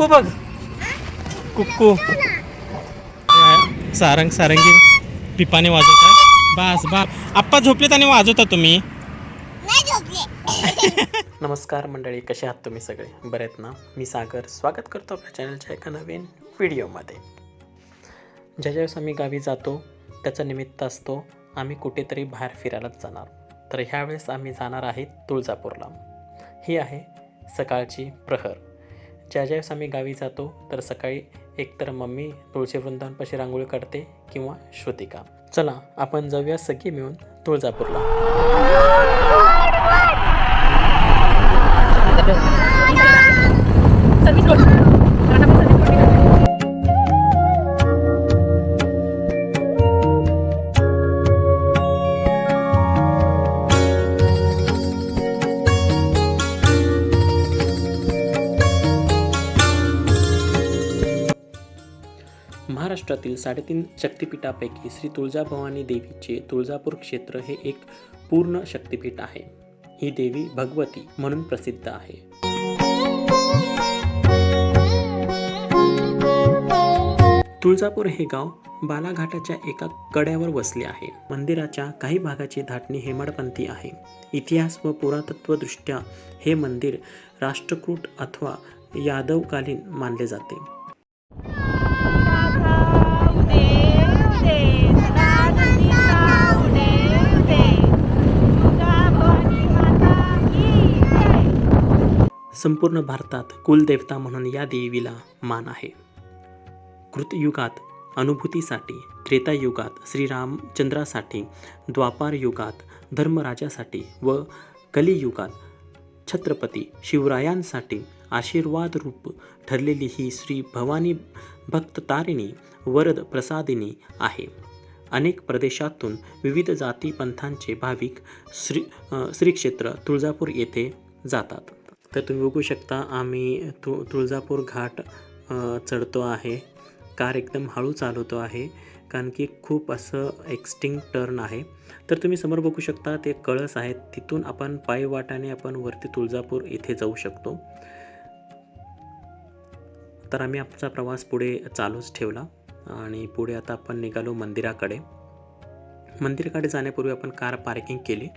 कुक्कू बघ. कुक्कू सारंग सारंगी पिपाने वाजवत आहे. बास बा आप्पा झोपलेत आणि वाजवता तुम्ही. नमस्कार मंडळी कसे आहात तुम्ही सगळे? बरे आहेत ना? मी सागर. स्वागत करतो आपल्या चॅनलच्या एका नवीन व्हिडिओमध्ये. ज्या ज्यावेळेस आम्ही गावी जातो त्याचा निमित्त असतो आम्ही कुठेतरी बाहेर फिरायलाच जाणार. तर ह्यावेळेस आम्ही जाणार आहे तुळजापूरला. ही आहे सकाळची प्रहर. ज्या ज्यावेळेस आम्ही गावी जातो तर सकाळी एकतर मम्मी तुळशी वृंदावनपाशी रांगोळी काढते किंवा श्रुतिका. चला आपण जाऊया सगळी मिळून तुळजापूरला. महाराष्ट्रातील साडेतीन शक्तिपीठापैकी श्री तुळजाभवानी देवीचे तुळजापूर क्षेत्र हे एक पूर्ण शक्तिपीठ आहे. ही देवी भगवती म्हणून प्रसिद्ध आहे. तुळजापूर हे गाव बालाघाटाच्या एका कड्यावर वसले आहे. मंदिराच्या काही भागाची धाटणी हेमाडपंथी आहे. इतिहास व पुरातत्वदृष्ट्या हे मंदिर राष्ट्रकूट अथवा यादवकालीन मानले जाते. संपूर्ण भारतात कुलदेवता म्हणून या देवीला मान आहे. कृतयुगात अनुभूतीसाठी त्रेतायुगात श्रीरामचंद्रासाठी द्वापार युगात धर्मराजासाठी व कलियुगात छत्रपती शिवरायांसाठी आशीर्वाद रूप ठरलेली ही श्री भवानी भक्ततारिणी वरद प्रसादिनी आहे. अनेक प्रदेशातून विविध जाती पंथांचे भाविक श्री श्रीक्षेत्र तुळजापूर येथे जातात. तर तुम्ही बघू शकता आम्ही तु तुळजापूर घाट चढतो आहे. कार एकदम हळू चालवतो आहे कारण की खूप असं एक्स्टिंग टर्न आहे. तर तुम्ही समोर बघू शकता ते कळस आहेत तिथून आपण पायवाटाने आपण वरती तुळजापूर इथे जाऊ शकतो. तर आम्ही आमचा प्रवास पुढे चालूच ठेवला आणि पुढे आता आपण निघालो मंदिराकडे. मंदिराकडे जाण्यापूर्वी आपण कार पार्किंग केली.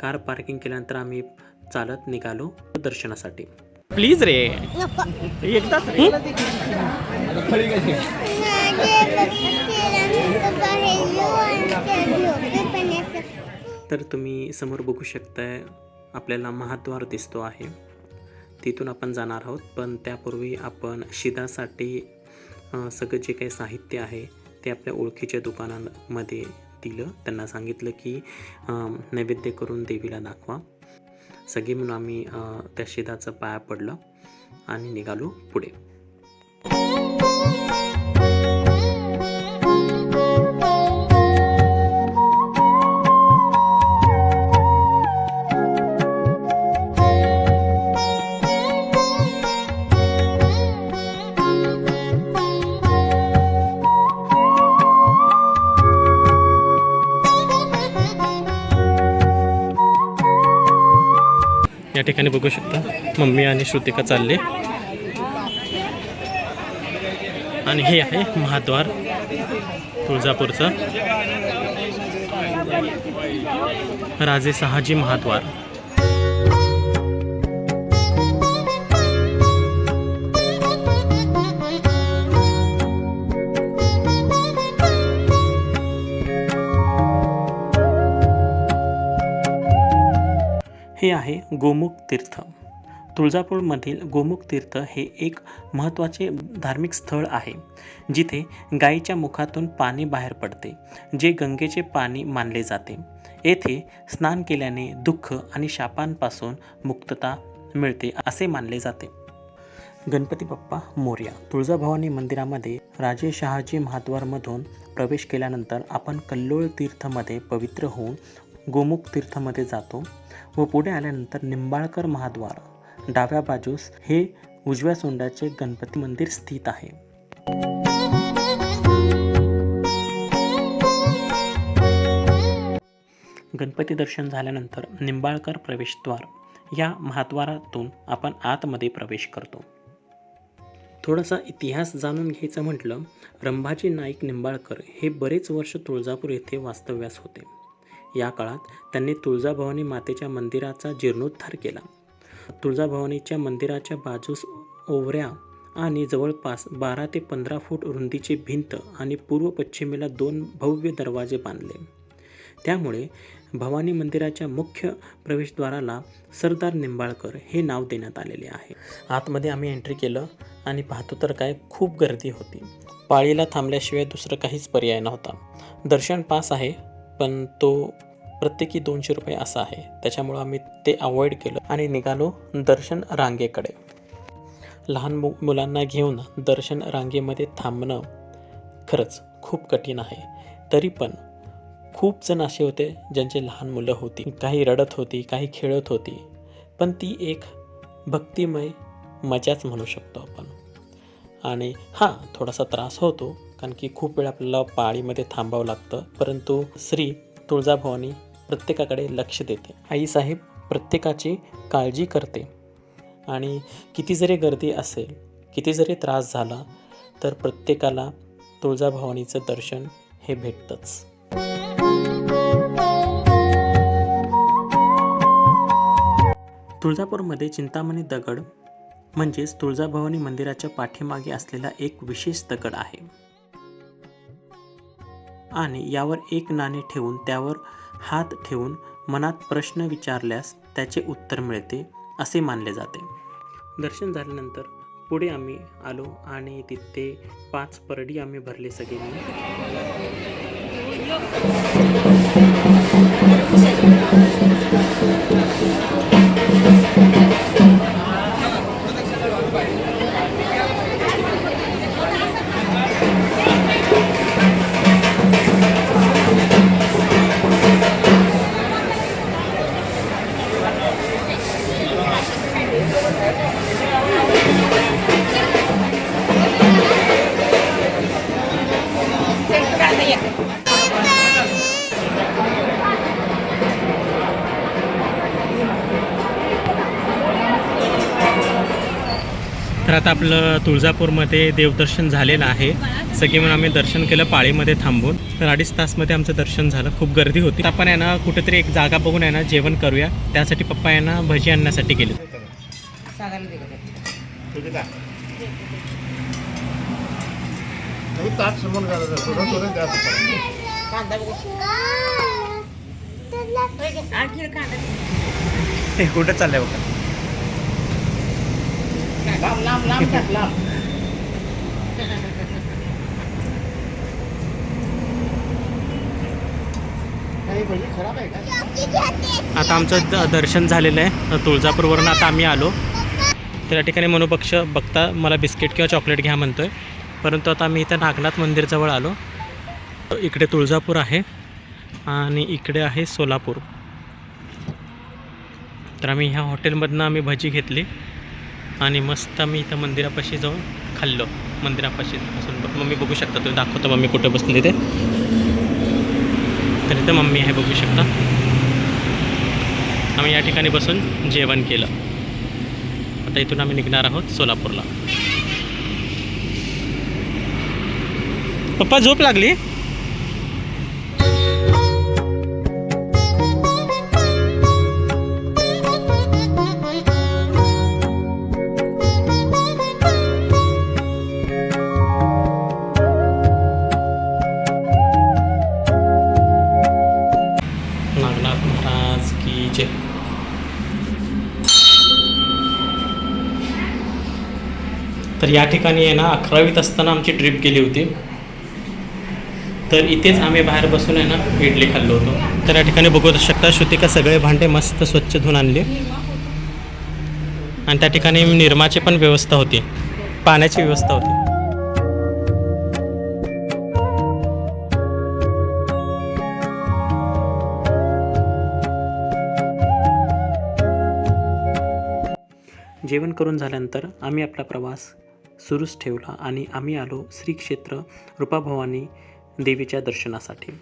कार पार्किंग केल्यानंतर आम्ही चालत निघालो दर्शनासाठी. प्लीज रे. एकदाच तर तुम्ही समोर बघू शकताय आपल्याला महाद्वार दिसतो आहे. तिथून आपण जाणार आहोत पण त्यापूर्वी आपण शिदासाठी सगळं जे काही साहित्य आहे ते आपल्या ओळखीच्या दुकानांमध्ये दिलं त्यांना सांगितलं की नैवेद्य करून देवीला दाखवा. सगळे म्हणून आम्ही त्या शेताचं पाया पडलं आणि निघालो पुढे. या ठिकाणी बघू शकता. मम्मी आणि श्रुतिका चालले. आणि हे आहे महाद्वार तुळजापूरचं. राजे सहाजी महाद्वार. हे आहे गोमुख तीर्थ. तुळजापूरमधील गोमुख तीर्थ हे एक महत्त्वाचे धार्मिक स्थळ आहे जिथे गायीच्या मुखातून पाणी बाहेर पडते जे गंगेचे पाणी मानले जाते. येथे स्नान केल्याने दुःख आणि शापांपासून मुक्तता मिळते असे मानले जाते. गणपती बाप्पा मोर्या. तुळजाभवानी मंदिरामध्ये राजे शहाजी महाद्वारमधून प्रवेश केल्यानंतर आपण कल्लोळ तीर्थमध्ये पवित्र होऊन गोमुख तीर्थमध्ये जातो व पुढे आल्यानंतर निंबाळकर महाद्वार डाव्या बाजूस हे उजव्या सोंडाचे गणपती मंदिर स्थित आहे. गणपती दर्शन झाल्यानंतर निंबाळकर प्रवेशद्वार या महाद्वारातून आपण आतमध्ये प्रवेश करतो. थोडासा इतिहास जाणून घ्यायचं म्हटलं रंभाजी नाईक निंबाळकर हे बरेच वर्ष तुळजापूर येथे वास्तव्यास होते. या काळात त्यांनी तुळजाभवानी मातेच्या मंदिराचा जीर्णोद्धार केला. तुळजाभवानीच्या मंदिराच्या बाजूस ओवऱ्या आणि जवळपास बारा ते पंधरा फूट रुंदीची भिंत आणि पूर्व पश्चिमेला दोन भव्य दरवाजे बांधले. त्यामुळे भवानी मंदिराच्या मुख्य प्रवेशद्वाराला सरदार निंबाळकर हे नाव देण्यात आलेले आहे. आतमध्ये आम्ही एंट्री केलं आणि पाहतो तर काय खूप गर्दी होती. पाळीला थांबल्याशिवाय दुसरं काहीच पर्याय नव्हता. दर्शन पास आहे पण तो प्रत्येकी दोनशे रुपये असा आहे. त्याच्यामुळं आम्ही ते अवॉइड केलं आणि निघालो दर्शन रांगेकडे. लहान मु मुलांना घेऊन दर्शन रांगेमध्ये थांबणं खरंच खूप कठीण आहे. तरी पण खूप जण असे होते ज्यांचे लहान मुलं होती. काही रडत होती काही खेळत होती पण ती एक भक्तिमय मजाच म्हणू शकतो आपण. आणि हां थोडासा त्रास होतो कारण की खूप वेळ आपल्याला पाळीमध्ये थांबावं लागतं. परंतु श्री तुळजाभवानी प्रत्येकाकडे लक्ष देते. आईसाहेब प्रत्येकाची काळजी करते. आणि किती जरी गर्दी असेल किती जरी त्रास झाला तर प्रत्येकाला तुळजाभवानीचं दर्शन हे भेटतंच. तुळजापूरमध्ये चिंतामणी दगड म्हणजेच तुळजाभवानी मंदिराच्या पाठीमागे असलेला एक विशेष दगड आहे. आणि यावर एक नाणे ठेवून त्यावर हात ठेवून मनात प्रश्न विचारल्यास त्याचे उत्तर मिळते असे मानले जाते दर्शन झाल्यानंतर पुढे आम्ही आलो आणि तिथे पाच परडी आम्ही भरले सगळे मिळून. तर आता आपलं तुळजापूरमध्ये देवदर्शन झालेलं आहे. सगळे म्हणून आम्ही दर्शन केलं पाळीमध्ये थांबून. तर अडीच तासमध्ये आमचं दर्शन झालं. खूप गर्दी होती. आपण आहे ना कुठेतरी एक जागा बघून आहे ना जेवण करूया. त्यासाठी पप्पा आहे ना भजी आणण्यासाठी गेले. हे कुठं चाललंय बघा? काही भजी खराब आहे का आता आमचं द दर्शन झालेलं आहे. तुळजापूरवरून आता आम्ही आलो. तर या ठिकाणी मनोपक्ष बघता मला बिस्किट किंवा चॉकलेट घ्या म्हणतोय. परंतु आता आम्ही इथं नागनाथ मंदिरजवळ आलो. इकडे तुळजापूर आहे आणि इकडे आहे सोलापूर. तर आम्ही ह्या हॉटेलमधनं आम्ही भजी घेतली. आणि मस्त आम्ही इथं मंदिरापाशी जाऊन खाल्लो. मंदिरापाशी बसून मम्मी बघू शकता तुम्ही दाखवतो मम्मी कुठे बसून तिथे तर इथं मम्मी आहे बघू शकता. आम्ही या ठिकाणी बसून जेवण केलं. आता इथून आम्ही निघणार आहोत सोलापूरला. पप्पा झोप लागली? तर या ठिकाणी आहे ना अकरावीत असताना आमची ट्रिप गेली होती. तर इथेच आम्ही बाहेर बसून आहे ना इडली खाल्लो होतो. तर या ठिकाणी बघू शकता श्रुतिका सगळे भांडे मस्त स्वच्छ धुवून आणले. आणि त्या ठिकाणी निर्माची पण व्यवस्था होती. पाण्याची व्यवस्था होती. जेवण करून झाल्यानंतर आम्ही आपला प्रवास सुरूच ठेवला आणि आम्ही आलो श्री क्षेत्र रूपाभवानी देवीच्या दर्शनासाठी.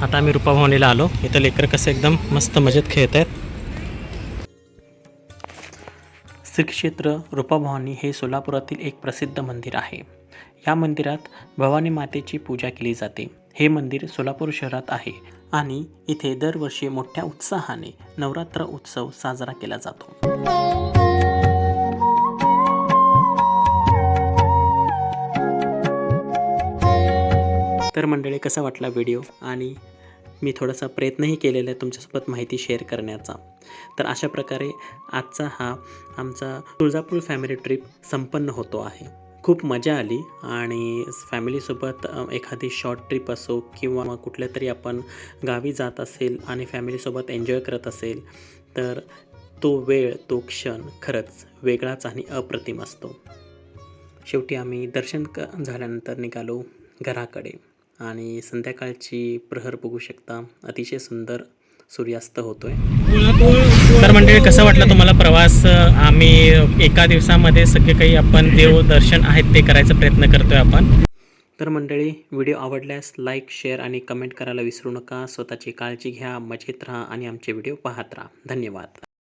आता आम्ही रूपाभवानीला आलो. इथं लेकर कसं एकदम मस्त मजेत खेळत आहेत. श्रीक्षेत्र रूपाभवानी हे सोलापुरातील एक प्रसिद्ध मंदिर आहे. या मंदिरात भवानी मातेची पूजा केली जाते. हे मंदिर सोलापूर शहरात आहे आणि इथे दरवर्षी मोठ्या उत्साहाने नवरात्र उत्सव साजरा केला जातो. तर मंडळी कसा वाटला व्हिडिओ? आणि मी थोडासा प्रयत्नही केलेला आहे तुमच्यासोबत माहिती शेअर करण्याचा. तर अशा प्रकारे आजचा हा आमचा तुळजापूर फॅमिली ट्रिप संपन्न होतो आहे. खूप मजा आली आणि फॅमिलीसोबत एखादी शॉर्ट ट्रिप असो किंवा मग कुठल्या तरी आपण गावी जात असेल आणि फॅमिलीसोबत एन्जॉय करत असेल तर तो वेळ तो क्षण खरंच वेगळाच आणि अप्रतिम असतो. शेवटी आम्ही दर्शन क झाल्यानंतर निघालो घराकडे. आणि संध्याकाळची प्रहर बघू शकता. अतिशय सुंदर सूर्यास्त होतोय. तर मंडळी कसं वाटलं तुम्हाला प्रवास? आम्ही एका दिवसामध्ये सगळे काही आपण देव दर्शन आहेत ते करायचा प्रयत्न करतोय आपण. तर मंडळी व्हिडिओ आवडल्यास लाईक शेअर आणि कमेंट करायला विसरू नका. स्वतःची काळजी घ्या मजेत राहा आणि आमचे व्हिडिओ पाहत राहा. धन्यवाद.